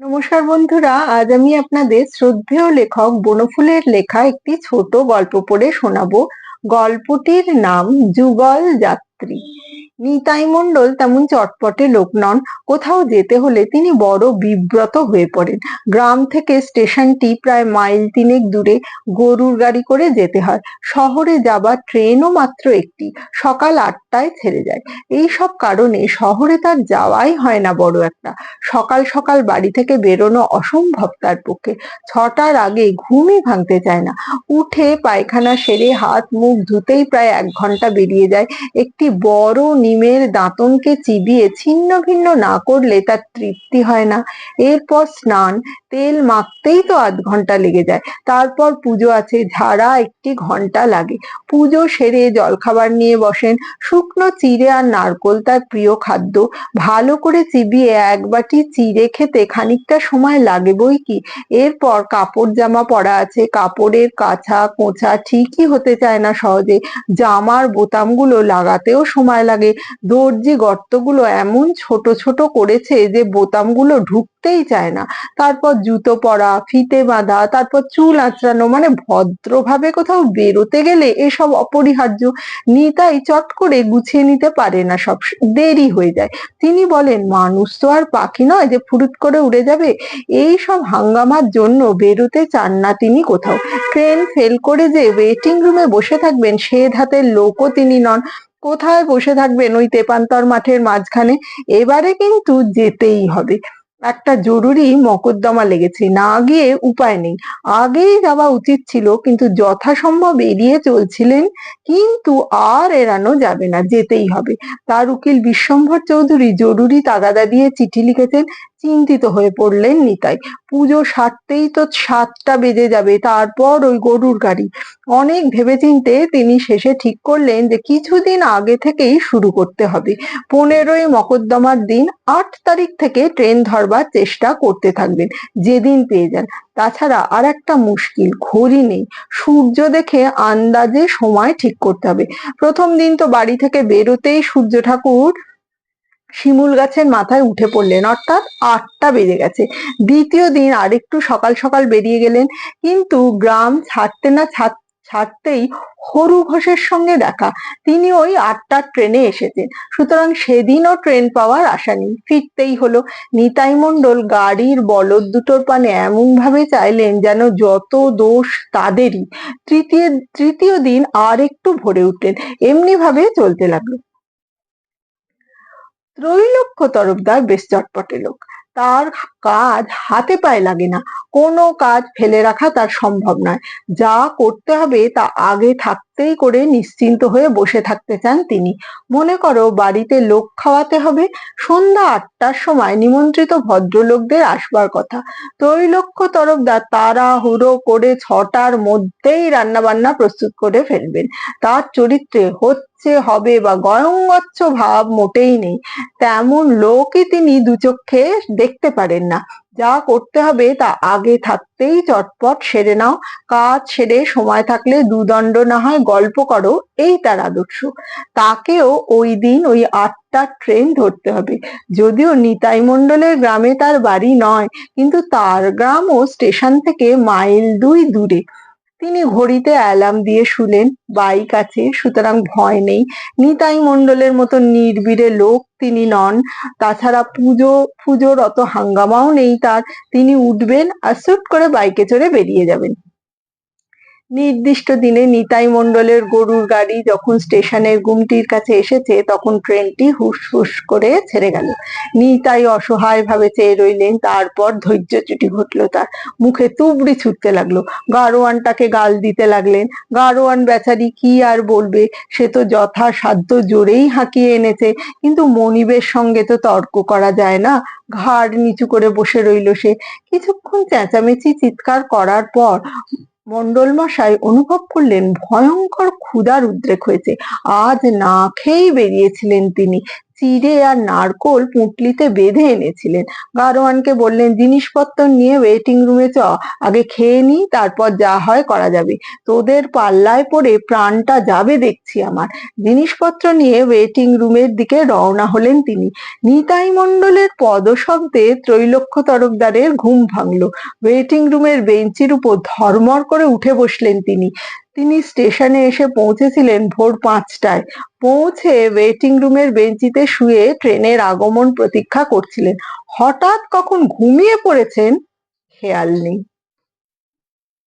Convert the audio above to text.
নমস্কার বন্ধুরা, আজ আমি আপনাদের শ্রদ্ধেয় লেখক বনফুলের লেখা একটি ছোট গল্প পড়ে শোনাবো। গল্পটির নাম যুগল যাত্রী। নিতাই মণ্ডল তেমন চটপটে লোক নন। কোথাও যেতে হলে তিনি বড় বিব্রত হয়ে পড়েন। গ্রাম থেকে স্টেশনটি প্রায় মাইল তিনেক দূরে গরুর গাড়ি করে যেতে হয়। শহরে যাবার ট্রেনও মাত্র একটি। সকাল আটটায় ছেড়ে যায়। এই সব কারণে শহরে তার যাওয়াই হয় না বড় একটা। সকাল সকাল বাড়ি থেকে বেরোনো অসম্ভব তার পক্ষে। ছটার আগে ঘুমই ভাঙতে চায় না। উঠে পায়খানা সেরে হাত মুখ ধুতেই প্রায় এক ঘণ্টা বেরিয়ে যায়। একটি বড় নিমের দাঁতনকে চিবিয়ে ছিন্ন ভিন্ন না করলে তার তৃপ্তি হয় না। এরপর স্নান, তেল মাখতেই তো আধ ঘণ্টা লেগে যায়। তারপর পুজো আছে, ঝাড়া একটি ঘণ্টা লাগে। পুজো সেরে জলখাবার নিয়ে বসেন। শুকনো চিড়ে আর নারকোল তার প্রিয় খাদ্য। ভালো করে চিবিয়ে এক বাটি চিড়ে খেতে খানিকটা সময় লাগে বই কি? এরপর কাপড় জামা পরা আছে। কাপড়ের কাছা কোঁচা ঠিকই হতে চায় না সহজে। জামার বোতামগুলো লাগাতেও সময় লাগে। দর্জি গর্তগুলো এমন ছোট ছোট করেছে যে বোতামগুলো ঢুকতেই চায় না। তারপর জুতো পরা, ফিতে বাঁধা, তারপর চুল আঁচড়ানো মানে ভদ্রভাবে কোথাও বেরোতে গেলে এসব অপরিহার্য নিতাই চট করে গুছিয়ে নিতে পারে না সব, দেরি হয়ে যায়। তিনি বলেন, মানুষ তো আর পাখি নয় যে ফুরুত করে উড়ে যাবে। এই সব হাঙ্গামার জন্য বেরোতে চান না তিনি কোথাও। ট্রেন ফেল করে যে ওয়েটিং রুমে বসে থাকবেন, সে ধাতের লোকও তিনি নন। কোথায় বসে থাকবেন? ওই তেপান্তর মাঠের মাঝখানে? এবারে কিন্তু যেতেই হবে। একটা জরুরি মকদ্দমা লেগেছে। না গিয়ে উপায় নেই। আগেই যাওয়া উচিত ছিল, কিন্তু যথাসম্ভব এড়িয়ে চলছিলেন, কিন্তু আর এড়ানো যাবে না, যেতেই হবে। তার উকিল বিশ্বম্ভর চৌধুরী জরুরি তাগাদা দিয়ে চিঠি লিখেছেন, চিন্তিত হয়ে পড়লেন নিতাই। পুজো সারতেই তো সাতটা বেজে যাবে, তারপর ওই গরুর গাড়ি। অনেক ভেবেচিন্তে তিনি শেষে ঠিক করলেন যে কিছুদিন আগে থেকেই শুরু করতে হবে। পনেরোই মকদ্দমার দিন আট তারিখ থেকে ট্রেন ধরবার চেষ্টা করতে থাকবেন, যেদিন পেয়ে যান। তাছাড়া আর একটা মুশকিল, ঘড়ি নেই। সূর্য দেখে আন্দাজে সময় ঠিক করতে হবে। প্রথম দিন তো বাড়ি থেকে বেরোতেই সূর্য ঠাকুর শিমুল গাছের মাথায় উঠে পড়লেন, অর্থাৎ আটটা বেজে গেছে। দ্বিতীয় দিন আরেকটু সকাল সকাল বেরিয়ে গেলেন, কিন্তু গ্রাম ছাড়তে না ছাড়, ছাড়তেই হরু ঘোষের সঙ্গে দেখা। তিনি ওই আটটার ট্রেনে এসেছেন। সুতরাং সেদিনও ট্রেন পাওয়ার আশা নেই। ফিরতেই হলো। নিতাই মণ্ডল গাড়ির বলদ দুটোর পানে এমন ভাবে চাইলেন যেন যত দোষ তাদেরই। তৃতীয় তৃতীয় দিন আর একটু ভরে উঠলেন। এমনি ভাবে চলতে লাগল। ত্রৈলক্ষ তরফদার বেশ চটপটে লোক। তার কাজ হাতে পায়ে লাগে না। কোনো কাজ ফেলে রাখা তার সম্ভব নয়। যা করতে হবে তা আগে থাকতেই করে নিশ্চিন্ত হয়ে বসে থাকতে চান তিনি। মনে করো বাড়িতে লোক খাওয়াতে হবে। সন্ধ্যা আটটার সময় নিমন্ত্রিত ভদ্রলোকদের আসবার কথা। ত্রৈলক্ষ তরফদার তারা হুড়ো করে ছটার মধ্যেই রান্নাবান্না প্রস্তুত করে ফেলবেন। তার চরিত্রে হচ্ছে হবে বা গয়ঙ্গচ্ছ ভাব মোটেই নেই। তেমন লোকই তিনি দুচক্ষে দেখতে পারেন না। যা করতে হবে তা আগে থাকতেই চটপট সেরে নাও। কাজ সেরে সময় থাকলে দুদণ্ড না হয় গল্প করো, এই তার আদর্শ। তাকেও ওই দিন ওই আটটার ট্রেন ধরতে হবে। যদিও নিতাই মণ্ডলের গ্রামে তার বাড়ি নয়, কিন্তু তার গ্রামও স্টেশন থেকে মাইল দুই দূরে। তিনি ঘড়িতে অ্যালার্ম দিয়ে শুলেন বাইক আছে সুতরাং ভয় নেই। নিতাই মণ্ডলের মতো নির্বিড়ে লোক তিনি নন। তাছাড়া পুজো পুজোর অত হাঙ্গামাও নেই তার। তিনি উঠবেন আর সুট করে বাইকে চড়ে বেরিয়ে যাবেন। নির্দিষ্ট দিনে নিতাই মণ্ডলের গরুর গাড়ি যখন স্টেশনের গুমটির কাছে এসেছে, তখন ট্রেনটি হুস হুস করে ছেড়ে গেল। নিতাই অসহায় ভাবে চেয়ে রইলেন, তারপর ধৈর্য চুটি ঘটল তার। মুখে তুবড়ি ছুটতে লাগল। গারোয়ানটাকে গাল দিতে লাগলেন। গারোয়ান বেচারি কি আর বলবে? সে তো যথাসাধ্য জোরেই হাঁকিয়ে এনেছে। কিন্তু মনিবের সঙ্গে তো তর্ক করা যায় না। ঘাড় নিচু করে বসে রইল সে। কিছুক্ষণ চেঁচামেচি, চিৎকার করার পর মন্ডল মশাই অনুভব করলেন ভয়ঙ্কর ক্ষুধার উদ্রেক হয়েছে। আজ না খেয়েই বেরিয়েছিলেন তিনি। চিড়ে আর নারকোল পুঁটলিতে বেঁধে এনেছিলেন। গারোয়ানকে বললেন জিনিসপত্র নিয়ে ওয়েটিং রুমে চ, আগে খেয়ে নি, তারপর যা হয় করা যাবে। তোদের পাল্লায় পড়ে প্রাণটা যাবে দেখছি আমার। জিনিসপত্র নিয়ে ওয়েটিং রুমের দিকে রওনা হলেন তিনি। নিতাই মণ্ডলের পদশব্দে ত্রৈলোক্য তরফদারের ঘুম ভাঙল। ওয়েটিং রুমের বেঞ্চির উপর ধর্মর করে উঠে বসলেন তিনি। তিনি স্টেশনে এসে পৌঁছেছিলেন ভোর পাঁচটায়। পৌঁছে ওয়েটিং রুমের বেঞ্চিতে শুয়ে ট্রেনের আগমন প্রতীক্ষা করছিলেন। হঠাৎ কখন ঘুমিয়ে পড়েছেন, খেয়াল নেই।